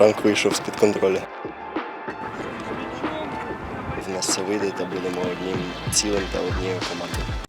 пранк вийшов з-під контролю. В нас все вийде та будемо одним цілим та однією командою.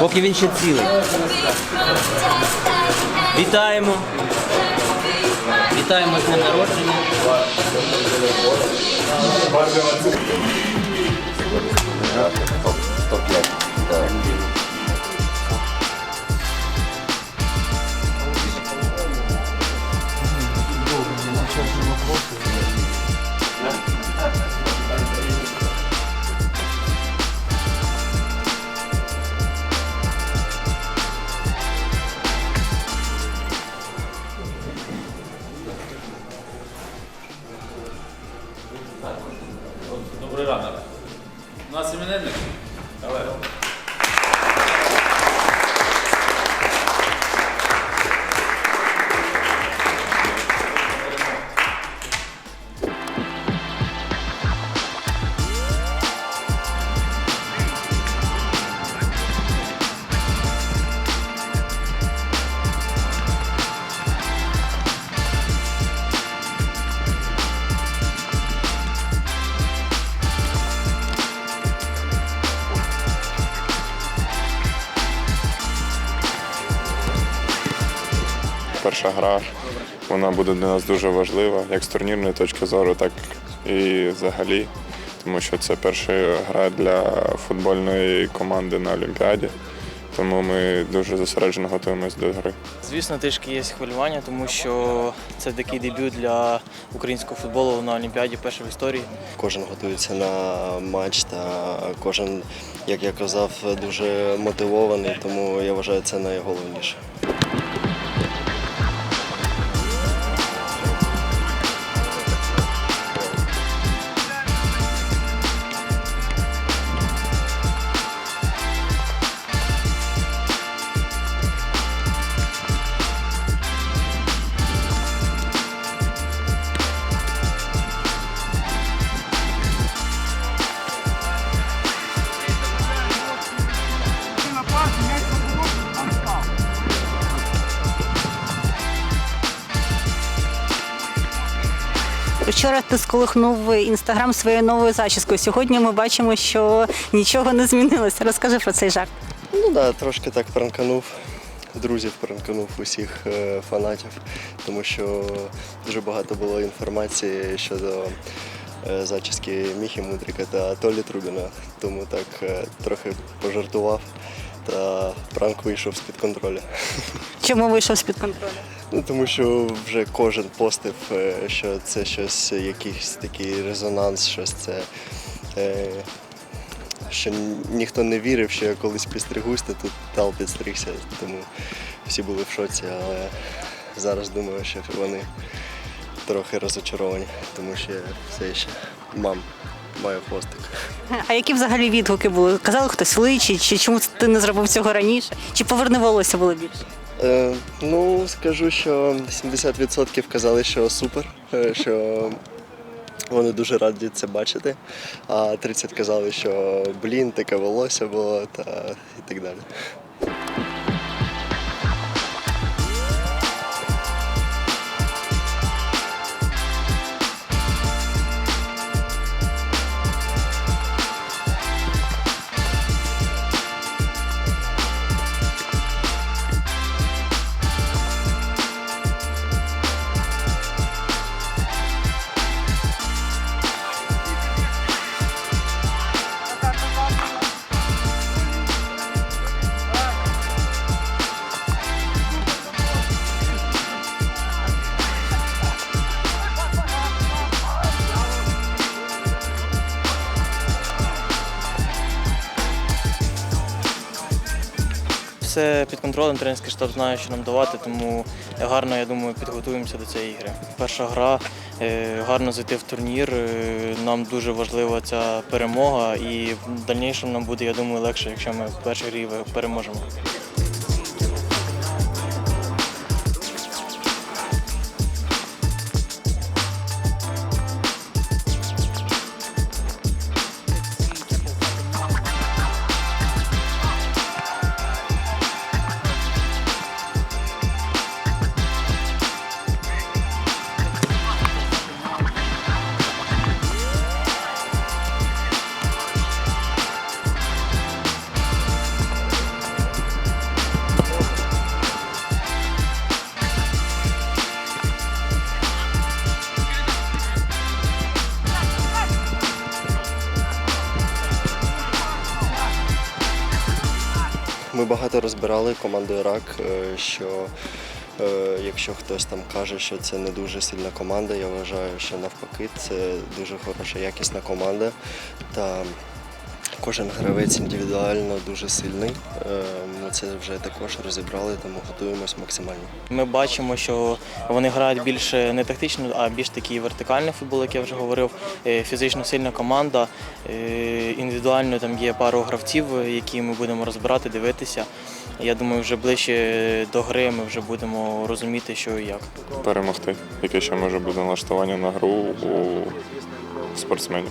Поки він ще цілий. Вітаємо. Вітаємо з днем народження. Добрий У нас іменинник. Перша гра. Вона буде для нас дуже важлива, як з турнірної точки зору, так і взагалі. Тому що це перша гра для футбольної команди на Олімпіаді. Тому ми дуже зосереджено готуємося до гри. Звісно, трішки є хвилювання, тому що це такий дебют для українського футболу на Олімпіаді, перший в історії. Кожен готується на матч та кожен, як я казав, дуже мотивований, тому я вважаю це найголовніше. Вчора ти сколихнув інстаграм своєю новою зачіскою. Сьогодні ми бачимо, що нічого не змінилося. Розкажи про цей жарт. Ну так, да, трошки так пранканув. Друзів пранканув усіх е, фанатів, тому що дуже багато було інформації щодо е, зачіски Міхі Мудрика та Толі Трубіна. Тому так е, трохи пожартував та пранк вийшов з-під контролю. Чому вийшов з-під контролю? Ну, тому що вже кожен постив, е, що це щось, якийсь такий резонанс, щось це. Е, що ніхто не вірив, що я колись підстригусь, то тут тал підстригся, тому всі були в шоці, але зараз думаю, що вони трохи розочаровані, тому що я все ще мам, маю хвостик. А які взагалі відгуки були? Казали хтось личить, чи чому ти не зробив цього раніше? Чи поверни волосся було більше? Е, ну, скажу, що 70% казали, що супер, е, що вони дуже раді це бачити, а 30% казали, що блін, таке волосся було та і так далі. Все під контролем, тренерський штаб знає, що нам давати, тому гарно, я думаю, підготуємося до цієї ігри. Перша гра, е, гарно зайти в турнір. е, Нам дуже важлива ця перемога, і в дальнішому нам буде, я думаю, легше, якщо ми в першій грі переможемо. Ми багато розбирали команду Ірак, е, що е, якщо хтось там каже, що це не дуже сильна команда, я вважаю, що навпаки це дуже хороша, якісна команда. Та кожен гравець індивідуально дуже сильний. Е, Ми це вже також розібрали, тому готуємось максимально. Ми бачимо, що вони грають більше не тактично, а більш такий вертикальний футбол, як я вже говорив. Е, Фізично сильна команда. Е, Індивідуально там є пару гравців, які ми будемо розбирати, дивитися. Я думаю, вже ближче до гри ми вже будемо розуміти, що і як. Перемогти, яке ще може бути налаштування на гру у спортсменів.